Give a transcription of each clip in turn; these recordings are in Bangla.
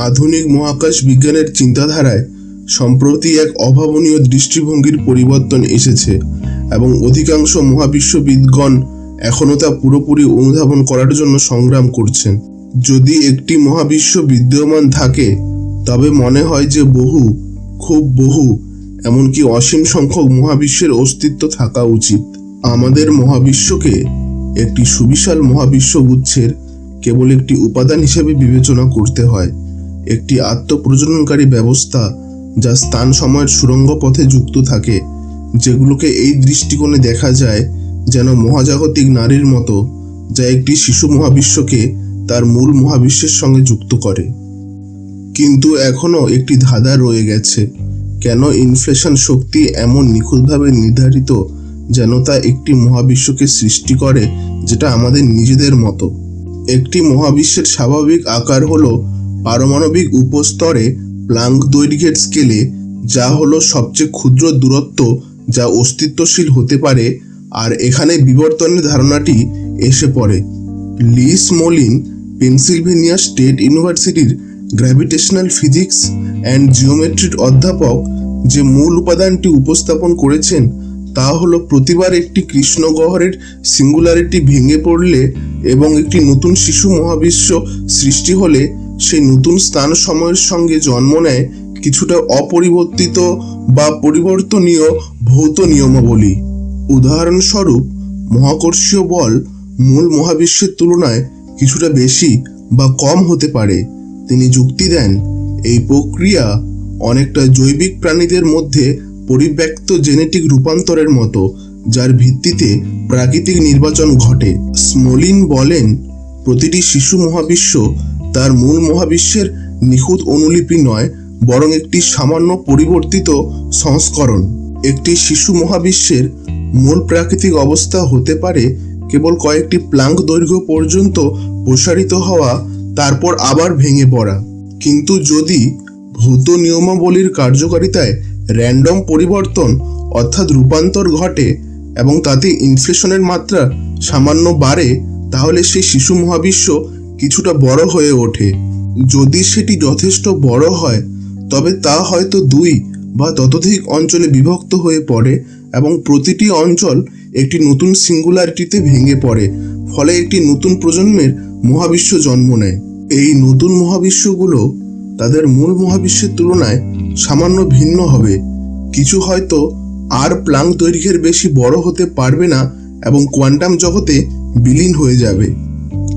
আধুনিক মহাকাশ বিজ্ঞানের চিন্তাধারায় সম্প্রতি এক অভাবনীয় দৃষ্টিভঙ্গির পরিবর্তন এসেছে এবং অধিকাংশ মহাবিশ্ববিদগণ এখনও তা পুরোপুরি অনুধাবন করার জন্য সংগ্রাম করছেন। যদি একটি মহাবিশ্ব বিদ্যমান থাকে, তবে মনে হয় যে বহু, খুব বহু, এমনকি অসীম সংখ্যক মহাবিশ্বের অস্তিত্ব থাকা উচিত। আমাদের মহাবিশ্বকে একটি সুবিশাল মহাবিশ্ব গুচ্ছের কেবল একটি উপাদান হিসেবে বিবেচনা করতে হয়। একটি আত্মপ্রজননকারী ব্যবস্থা যা স্থান সময়ের সুরঙ্গ পথে যুক্ত থাকে, যেগুলোকে এই দৃষ্টিকোণে দেখা যায় যেন মহাজাগতিক নারীর মতো, যা একটি শিশু মহাবিশ্বকে তার মূল মহাবিশ্বের সঙ্গে যুক্ত করে। কিন্তু এখনও একটি ধাঁধা রয়ে গেছে, কেন ইনফ্লেশন শক্তি এমন নিখুঁতভাবে নির্ধারিত যেন তা একটি মহাবিশ্বকে সৃষ্টি করে যেটা আমাদের নিজেদের মতো? একটি মহাবিশ্বের স্বাভাবিক আকার হলো পারমাণবিক উপস্তরে প্লাঙ্ক দৈর্ঘ্যের স্কেলে যা হলো সবচেয়ে ক্ষুদ্র দূরত্ব যা অস্তিত্বশীল হতে পারে, আর এখানে বিবর্তনের ধারণাটি এসে পড়ে। লিস মোলিন, পেনসিলভেনিয়া স্টেট ইউনিভার্সিটির গ্র্যাভিটেশনাল ফিজিক্স অ্যান্ড জিওমেট্রির অধ্যাপক যে মূল উপাদানটি উপস্থাপন করেছেন, তা হলো প্রতিবার একটি কৃষ্ণগহ্বরের সিঙ্গুলারিটি ভেঙে পড়লে এবং একটি নতুন শিশু মহাবিশ্ব সৃষ্টি হলে সেই নতুন স্থান সময়ের সঙ্গে জন্ম নেয় কিছুটা অপরিবর্তিত বা পরিবর্তনীয় ভৌত নিয়মাবলী। উদাহরণস্বরূপ, মহাকর্ষীয় বল মূল মহাবিশ্বের তুলনায় কিছুটা বেশি বা কম হতে পারে। তিনি যুক্তি দেন, এই প্রক্রিয়া অনেকটা জৈবিক প্রাণীদের মধ্যে পরিব্যক্ত জেনেটিক রূপান্তরের মতো, যার ভিত্তিতে প্রাকৃতিক নির্বাচন ঘটে। স্মলিন বলেন, প্রতিটি শিশু মহাবিশ্ব তার মূল মহাবিশ্বের নিখুঁত অনুলিপি নয়, বরং একটি সামান্য পরিবর্তিত সংস্করণ। একটি শিশু মহাবিশ্বের মূল প্রাকৃতিক অবস্থা হতে পারে কেবল কয়েকটি প্লাঙ্ক দৈর্ঘ্য পর্যন্ত প্রসারিত হওয়া, তারপর আবার ভেঙে পড়া। কিন্তু যদি ভৌত নিয়মাবলীর কার্যকারিতায় র্যান্ডম পরিবর্তন অর্থাৎ রূপান্তর ঘটে এবং তাতে ইনফ্লেশনের মাত্রা সামান্য বাড়ে, তাহলে সেই শিশু মহাবিশ্ব কিছুটা বড় হয়ে ওঠে। যদি সেটি যথেষ্ট বড় হয়, তবে তা হয়তো দুই বা ততোধিক অঞ্চলে বিভক্ত হয়ে পড়ে এবং প্রতিটি অঞ্চল একটি নতুন সিঙ্গুলারিটিতে ভেঙে পড়ে, ফলে একটি নতুন প্রজন্মের মহাবিশ্ব জন্ম নেয়। এই নতুন মহাবিশ্বগুলো তাদের মূল মহাবিশ্বের তুলনায় সামান্য ভিন্ন হবে। কিছু হয়তো আর প্লাং দৈর্ঘ্যের বেশি বড় হতে পারবে না এবং কোয়ান্টাম জগতে বিলীন হয়ে যাবে।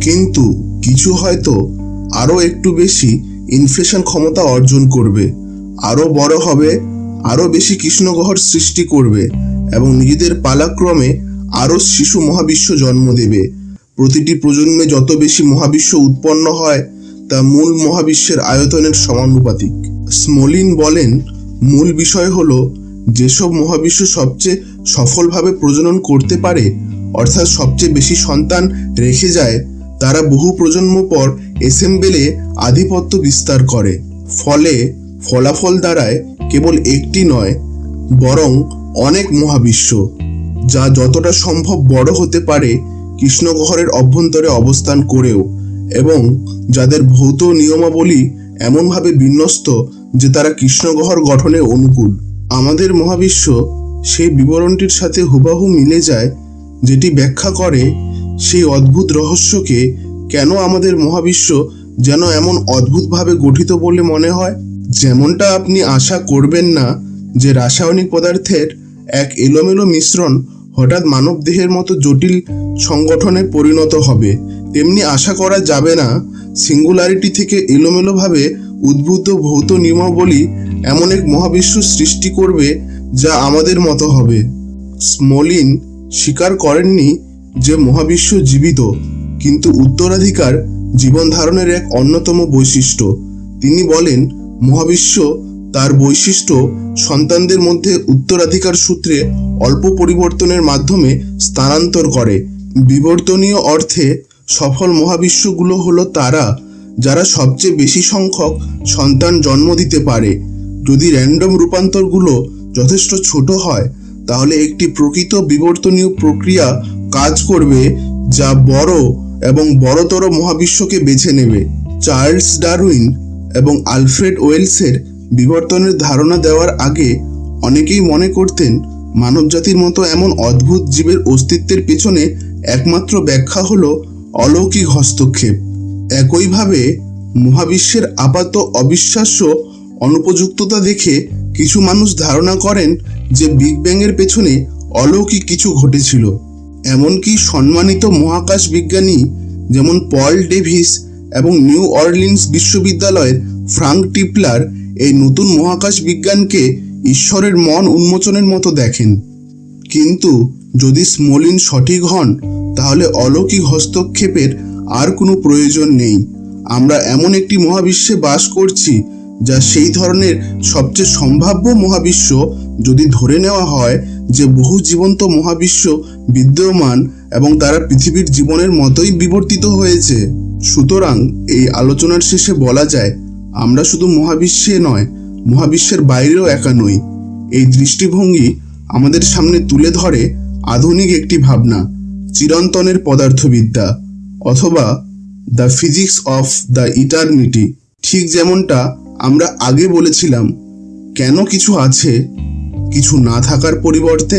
কিন্তু কিছু হয়তো আরও একটু বেশি ইনফ্লেশন ক্ষমতা অর্জন করবে আরও বড় হবে আরও বেশি কৃষ্ণগহর সৃষ্টি করবে এবং নিজেদের পালাক্রমে আরও শিশু মহাবিশ্ব জন্ম দেবে। প্রতিটি প্রজন্মে যত বেশি মহাবিশ্ব উৎপন্ন হয়, তা মূল মহাবিশ্বের আয়তনের সমানুপাতিক। স্মলিন বলেন, মূল বিষয় হলো যেসব মহাবিশ্ব সবচেয়ে সফলভাবে প্রজনন করতে পারে, অর্থাৎ সবচেয়ে বেশি সন্তান রেখে যায় তারা বহু প্রজন্ম পর এসেম্বলে আধিপত্য বিস্তার করে। ফলে ফলাফল দ্বারায় কেবল একটি নয়, বরং অনেক মহাবিশ্ব, যা যতটা সম্ভব বড় হতে পারে কৃষ্ণগহরের অভ্যন্তরে অবস্থান করেও, এবং যাদের ভৌত নিয়মাবলী এমনভাবে বিন্যস্ত যে তারা কৃষ্ণগহর গঠনে অনুকূল। আমাদের মহাবিশ্ব সেই বিবরণটির সাথে হুবাহু মিলে যায়, যেটি ব্যাখ্যা করে সেই অদ্ভুত রহস্যকে কেন আমাদের মহাবিশ্ব যেন এমন অদ্ভুতভাবে গঠিত বলে মনে হয়? যেমনটা আপনি আশা করবেন না যে রাসায়নিক পদার্থের এক এলোমেলো মিশ্রণ হঠাৎ মানব দেহের মতো জটিল সংগঠনে পরিণত হবে। তেমনি আশা করা যাবে না সিঙ্গুলারিটি থেকে এলোমেলোভাবে উদ্ভূত ভৌত নিয়মাবলী এমন এক মহাবিশ্ব সৃষ্টি করবে যা আমাদের মতো হবে। স্মলিন স্বীকার করেননি যে মহাবিশ্ব জীবিত, কিন্তু উত্তরাধিকার জীবন ধারণের এক অন্যতম বৈশিষ্ট্য। তিনি বলেন, মহাবিশ্ব তার বৈশিষ্ট্য সন্তানদের মধ্যে উত্তরাধিকার সূত্রে অল্প পরিবর্তনের মাধ্যমে স্থানান্তর করে। বিবর্তনীয় অর্থে সফল মহাবিশ্বগুলো হলো তারা, যারা সবচেয়ে বেশি সংখ্যক সন্তান জন্ম দিতে পারে। যদি র্যান্ডম রূপান্তরগুলো যথেষ্ট ছোট হয়, তাহলে একটি প্রকৃত বিবর্তনীয় প্রক্রিয়া কাজ করবে যা বড় এবং বড়তর মহাবিশ্বকে বেছে নেবে। চার্লস ডারউইন এবং আলফ্রেড ওয়েলসের বিবর্তনের ধারণা দেওয়ার আগে অনেকেই মনে করতেন, মানবজাতির মতো এমন অদ্ভুত জীবের অস্তিত্বের পেছনে একমাত্র ব্যাখ্যা হল অলৌকিক হস্তক্ষেপ। একইভাবে, মহাবিশ্বের আপাত অবিশ্বাস্য অনুপযুক্ততা দেখে কিছু মানুষ ধারণা করেন যে বিগ ব্যাংয়ের পেছনে অলৌকিক কিছু ঘটেছিল। এমনকি সম্মানিত মহাকাশ বিজ্ঞানী যেমন পল ডেভিস এবং নিউ অরলিন্স বিশ্ববিদ্যালয়ের ফ্রাঙ্ক টিপলার এই নতুন মহাকাশ বিজ্ঞানকে ঈশ্বরের মন উন্মোচনের মতো দেখেন। কিন্তু যদি স্মলিন সঠিক হন, তাহলে অলৌকিক হস্তক্ষেপের আর কোনো প্রয়োজন নেই। আমরা এমন একটি মহাবিশ্বে বাস করছি, যা সেই ধরনের সবচেয়ে সম্ভাব্য মহাবিশ্ব যদি ধরে নেওয়া হয় যে বহু জীবন্ত মহাবিশ্ব বিদ্যমান এবং তারা পৃথিবীর জীবনের মতোই বিবর্তিত হয়েছে। সুতরাং এই আলোচনার শেষে বলা যায়, আমরা শুধু মহাবিশ্বে নয়, মহাবিশ্বের বাইরেও একা নই। এই দৃষ্টিভঙ্গি আমাদের সামনে তুলে ধরে আধুনিক একটি ভাবনা, চিরন্তনের পদার্থবিদ্যা, অথবা the physics of the eternity ঠিক যেমনটা আমরা আগে বলেছিলাম, কেন কিছু আছে কিছু না থাকার পরিবর্তে